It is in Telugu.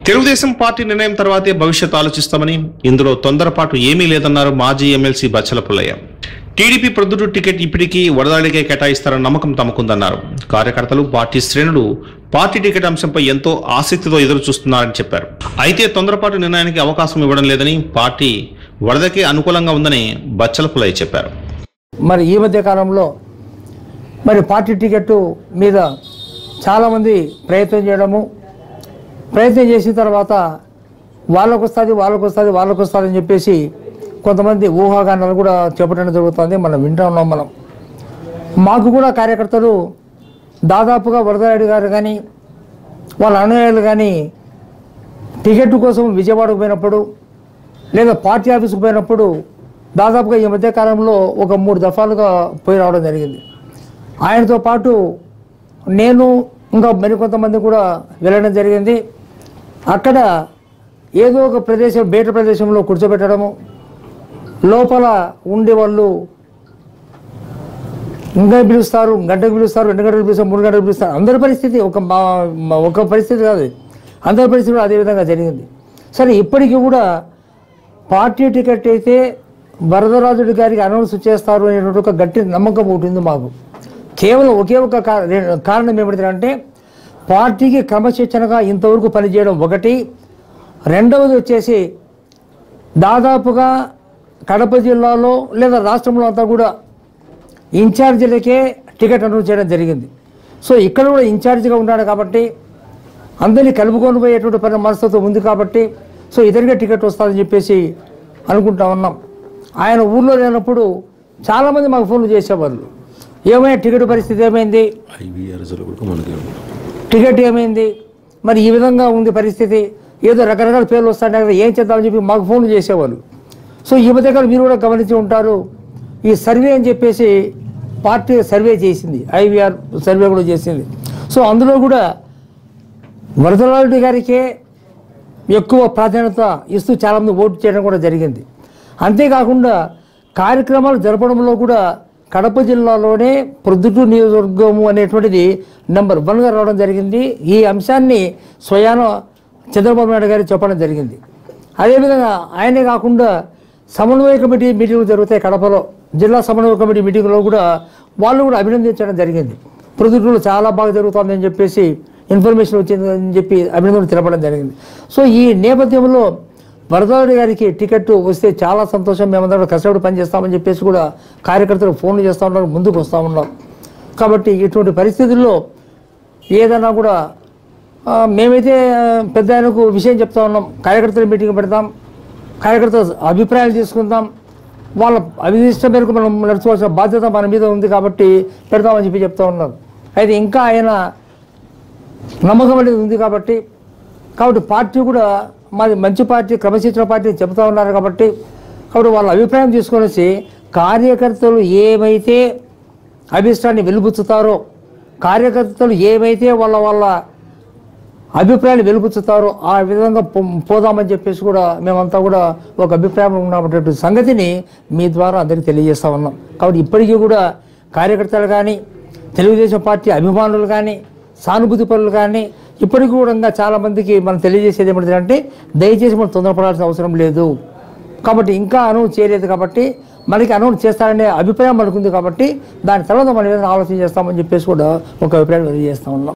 తెలుగుదేశం పార్టీ నిర్ణయం తర్వాతే భవిష్యత్ ఆలోచిస్తామని ఇందులో తొందరపాటు ఏమీ లేదన్నారు మాజీ ఎమ్మెల్సీ బచ్చల పుల్లయ్య. టీడీపీ ప్రొద్దుడు టికెట్ ఇప్పటికీ వడదాడికే కేటాయిస్తారన్న నమ్మకం తమకుందన్నారు. కార్యకర్తలు పార్టీ శ్రేణులు పార్టీ టికెట్ అంశంపై ఎంతో ఆసక్తితో ఎదురు చూస్తున్నారని చెప్పారు. అయితే తొందరపాటు నిర్ణయానికి అవకాశం ఇవ్వడం లేదని పార్టీ వరదకే అనుకూలంగా ఉందని బచ్చల పుల్లయ్య చెప్పారు. మరి ఈ మధ్య కాలంలో మరి పార్టీ టికెట్ మీద చాలామంది ప్రయత్నం చేయడము ప్రయత్నం చేసిన తర్వాత వాళ్ళకు వస్తుంది వాళ్ళకు వస్తుంది వాళ్ళకు వస్తుంది అని చెప్పేసి కొంతమంది ఊహాగానాలు కూడా చెప్పడం జరుగుతుంది. మనం వింటూ ఉన్నాం మనం మాకు కూడా కార్యకర్తలు దాదాపుగా వరదరాయుడు గారు కానీ వాళ్ళ అనుయాయులు కానీ టికెట్ కోసం విజయవాడకు పోయినప్పుడు లేదా పార్టీ ఆఫీస్కి పోయినప్పుడు దాదాపుగా ఈ మధ్యకాలంలో ఒక మూడు దఫాలుగా పోయి రావడం జరిగింది. ఆయనతో పాటు నేను ఇంకా మరికొంతమంది కూడా వెళ్ళడం జరిగింది. అక్కడ ఏదో ఒక ప్రదేశం బయట ప్రదేశంలో కూర్చోబెట్టడము లోపల ఉండే వాళ్ళు ఇంకా పిలుస్తారు గంటకు పిలుస్తారు రెండు గంటలు పిలుస్తారు మూడు గంటలు పిలుస్తారు. అందరి పరిస్థితి ఒక మా- ఒక పరిస్థితి కాదు. అందరి పరిస్థితి కూడా అదే విధంగా జరిగింది. సరే ఇప్పటికీ కూడా పార్టీ టికెట్ అయితే వరదరాజుడి గారికి అనౌన్స్ చేస్తారు అనేటువంటి ఒక గట్టి నమ్మకం ఒకటి ఉంది మాకు. కేవలం ఒకే ఒక కారణం ఏమిటంటే పార్టీకి క్రమశిక్షణగా ఇంతవరకు పనిచేయడం ఒకటి రెండవది వచ్చేసి దాదాపుగా కడప జిల్లాలో లేదా రాష్ట్రంలో అంతా కూడా ఇన్ఛార్జీలకే టికెట్ అనౌన్స్ చేయడం జరిగింది. సో ఇక్కడ కూడా ఇన్ఛార్జిగా ఉన్నాడు కాబట్టి అందరినీ కలుపుకొని పోయేటువంటి పని మనస్తత్వం ఉంది కాబట్టి సో ఇతనికే టికెట్ వస్తుందని చెప్పేసి అనుకుంటా ఉన్నాం. ఆయన ఊర్లో లేనప్పుడు చాలామంది మాకు ఫోన్లు చేసేవాళ్ళు. ఏమైనా టికెట్ పరిస్థితి ఏమైంది? టికెట్ ఏమైంది? మరి ఈ విధంగా ఉంది పరిస్థితి. ఏదో రకరకాల పేర్లు వస్తాయి. కదా ఏం చేద్దామని చెప్పి మాకు ఫోన్లు చేసేవాళ్ళు. సో ఈ మధ్యకాలం మీరు కూడా గమనించి ఉంటారు. ఈ సర్వే అని చెప్పేసి పార్టీ సర్వే చేసింది. ఐవీఆర్ సర్వే కూడా చేసింది. సో అందులో కూడా వరదలారెడ్డి గారికే ఎక్కువ ప్రాధాన్యత ఇస్తూ చాలామంది ఓటు చేయడం కూడా జరిగింది. అంతేకాకుండా కార్యక్రమాలు జరపడంలో కూడా కడప జిల్లాలోనే ప్రొద్దుటూరు నియోజకవర్గము అనేటువంటిది నెంబర్ వన్గా రావడం జరిగింది. ఈ అంశాన్ని స్వయాన చంద్రబాబు నాయుడు గారు చెప్పడం జరిగింది. అదేవిధంగా ఆయనే కాకుండా సమన్వయ కమిటీ మీటింగ్లు జరుగుతాయి కడపలో. జిల్లా సమన్వయ కమిటీ మీటింగ్లో కూడా వాళ్ళు కూడా అభినందించడం జరిగింది. ప్రొద్దుటూరులో చాలా బాగా జరుగుతుందని చెప్పేసి ఇన్ఫర్మేషన్ వచ్చిందని చెప్పి అభినందనలు తెలపడం జరిగింది. సో ఈ నేపథ్యంలో వరదారెడ్డి గారికి టికెట్ వస్తే చాలా సంతోషం. మేమందరం కష్టపడి పనిచేస్తామని చెప్పేసి కూడా కార్యకర్తలు ఫోన్లు చేస్తూ ఉన్నారు ముందుకు వస్తూ ఉన్నాం కాబట్టి ఇటువంటి పరిస్థితుల్లో ఏదైనా కూడా మేమైతే పెద్ద ఆయనకు విషయం చెప్తా ఉన్నాం. కార్యకర్తల మీటింగ్ పెడతాం కార్యకర్తల అభిప్రాయాలు తీసుకుందాం వాళ్ళ అభిష్టం మేరకు మనం నడుచుకోవాల్సిన బాధ్యత మన మీద ఉంది కాబట్టి పెడతామని చెప్పి చెప్తా ఉన్నారు. అయితే ఇంకా ఆయన నమ్మకం అనేది ఉంది కాబట్టి కాబట్టి పార్టీ కూడా మాది మంచి పార్టీ క్రమశిక్షణ పార్టీ చెబుతూ ఉన్నారు కాబట్టి కాబట్టి వాళ్ళ అభిప్రాయం తీసుకొని వచ్చి కార్యకర్తలు ఏమైతే అభిష్టాన్ని వెలుపుచ్చుతారో కార్యకర్తలు ఏమైతే వాళ్ళ వాళ్ళ అభిప్రాయాలు వెలుపుచ్చుతారో ఆ విధంగా పో- పోదామని చెప్పేసి కూడా మేమంతా కూడా ఒక అభిప్రాయం ఉన్నటువంటి సంగతిని మీ ద్వారా అందరికీ తెలియజేస్తూ ఉన్నాం. కాబట్టి ఇప్పటికీ కూడా కార్యకర్తలు కానీ తెలుగుదేశం పార్టీ అభిమానులు కానీ సానుభూతి పనులు కానీ ఇప్పటికీ కూడా చాలామందికి మనం తెలియజేసేది ఏమంటుందంటే దయచేసి మనం తొందరపడాల్సిన అవసరం లేదు. కాబట్టి ఇంకా అనౌన్స్ చేయలేదు కాబట్టి మనకి అనౌన్స్ చేస్తారనే అభిప్రాయం మనకుంది కాబట్టి దాని తర్వాత మనం ఏదైనా ఆలోచన చేస్తామని చెప్పేసి కూడా ఒక అభిప్రాయం తెలియజేస్తా ఉన్నాం.